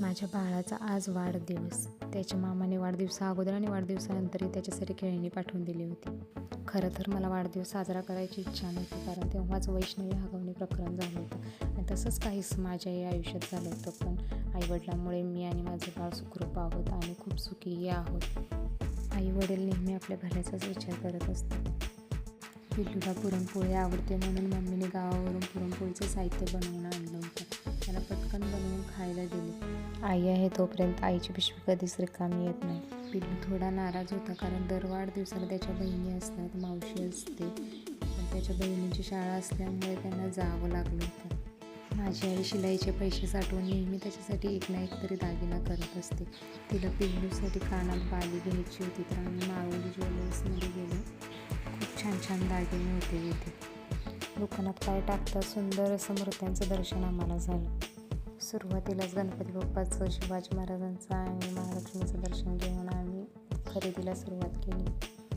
माझ्या बाळाचा आज वाढदिवस. त्याच्या मामाने वाढदिवसा अगोदर आणि वाढदिवसानंतरही त्याच्यासाठी खेळणी पाठवून दिली होती. खरं तर मला वाढदिवस साजरा करायची इच्छा नव्हती कारण तेव्हाच वैष्णवी हगवणे प्रकरण झालं होतं. आणि तसंच काहीच माझ्याही आयुष्यात झालं होतं पण आईवडिलांमुळे मी आणि माझं बाळ सुखरूप आहोत आणि खूप सुखीही आहोत. आई वडील नेहमी आपल्या भल्याचाच विचार करत असतात. पिल्लूला पुरणपोळी आवडते म्हणून मम्मीने गावावरून पुरणपोळीचं साहित्य बनवून आणलं होतं. त्याला पटकन बनवून खायला दिली? आई आहे तोपर्यंत आईची पिशवी कधीच रिकामी येत नाही. पिल्लू थोडा नाराज होता कारण दर वाढदिवसाला त्याच्या बहिणी असतात मावशी असते. पण त्याच्या बहिणीची शाळा असल्यामुळे त्यांना जावं लागलं होतं. माझी आई शिलाईचे पैसे साठवून नेहमी त्याच्यासाठी एक ना एक तरी दागिना करत असते. तिला पिल्लूसाठी कानात बाली घ्यायची होती तर आम्ही माळवली ज्वेलर्समध्ये गेलो. खूप छान छान दागिने होते तिथे. दुकानात पाय टाकता सुंदर असं मूर्त्यांचं दर्शन आम्हाला झालं. सुरुवातीलाच गणपती बाप्पाचं शिवाजी महाराजांचं आणि महालक्ष्मीचं दर्शन घेऊन आम्ही खरेदीला सुरुवात केली.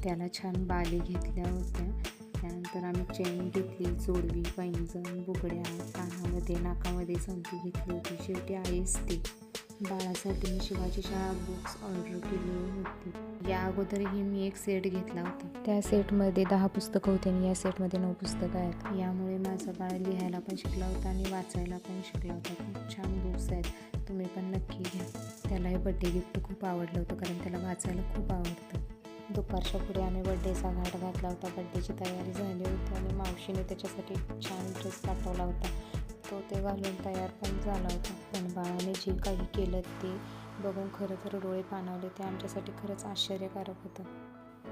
त्याला छान बाली घेतल्या होत्या. त्यानंतर आम्ही चेन घेतली जोडवी पैंजण बुगड्या कानामध्ये नाकामध्ये चमकी घेतली होती. शेवटी आईच ती बाळासाठी मी शिवाजी शाळा बुक्स ऑर्डर केली होती. या अगोदरही मी एक सेट घेतला होता. त्या सेटमध्ये दहा पुस्तकं होती आणि या सेटमध्ये नऊ पुस्तकं आहेत. यामुळे माझा बाळ लिहायला पण शिकला होता आणि वाचायला पण शिकला होता. खूप छान बुक्स आहेत. तुम्ही पण नक्की घ्या. त्याला हे बड्डे गिफ्ट खूप आवडलं होतं कारण त्याला वाचायला खूप आवडतं. दुपारच्या पुढे आम्ही बड्डेचा घाट घातला होता. बड्डेची तयारी झाली होती आणि मावशीने त्याच्यासाठी छान ड्रेस पाठवला होता. तो ते घालून तयार पण झाला होता. पण बाळाने जे काही केलं ते बघून खरं तर डोळे पाणावले. ते आमच्यासाठी खरंच आश्चर्यकारक होतं.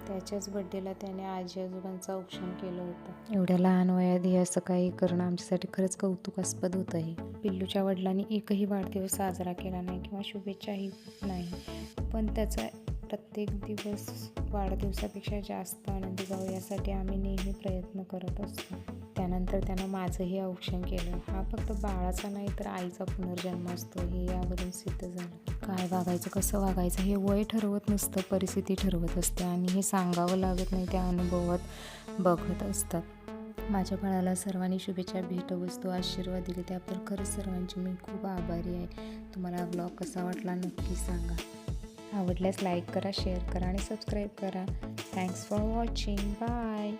त्याच्याच बड्डेला त्याने आजी आजोबांचं औक्षण केलं होतं. एवढ्या लहान वयात हे असं काही करणं आमच्यासाठी खरंच कौतुकास्पद होतं हे पिल्लूच्या वडिलांनी एकही वाढदिवस साजरा केला नाही किंवा शुभेच्छाही नाही. पण त्याचा प्रत्येक दिवस वाढदिवसापेक्षा जास्त आनंदी जाऊ यासाठी आम्ही नेहमी प्रयत्न करत असतो. त्यानंतर त्यानं माझंही औक्षण केलं. हा फक्त बाळाचा नाही तर आईचा पुनर्जन्म असतो. हे यावरून सिद्ध झालं. काय वागायचं कसं वागायचं हे वय ठरवत नसतं परिस्थिती ठरवत असते. आणि हे सांगावं लागत नाही त्या अनुभवत बघत असतात. माझ्या बाळाला सर्वांनी शुभेच्छा भेटवस्तू आशीर्वाद दिले. त्याबद्दल खरंच सर्वांची मी खूप आभारी आहे. तुम्हाला ब्लॉग कसा वाटला नक्की सांगा. आवडल्यास लाईक करा शेअर करा आणि सबस्क्राईब करा. Thanks for watching bye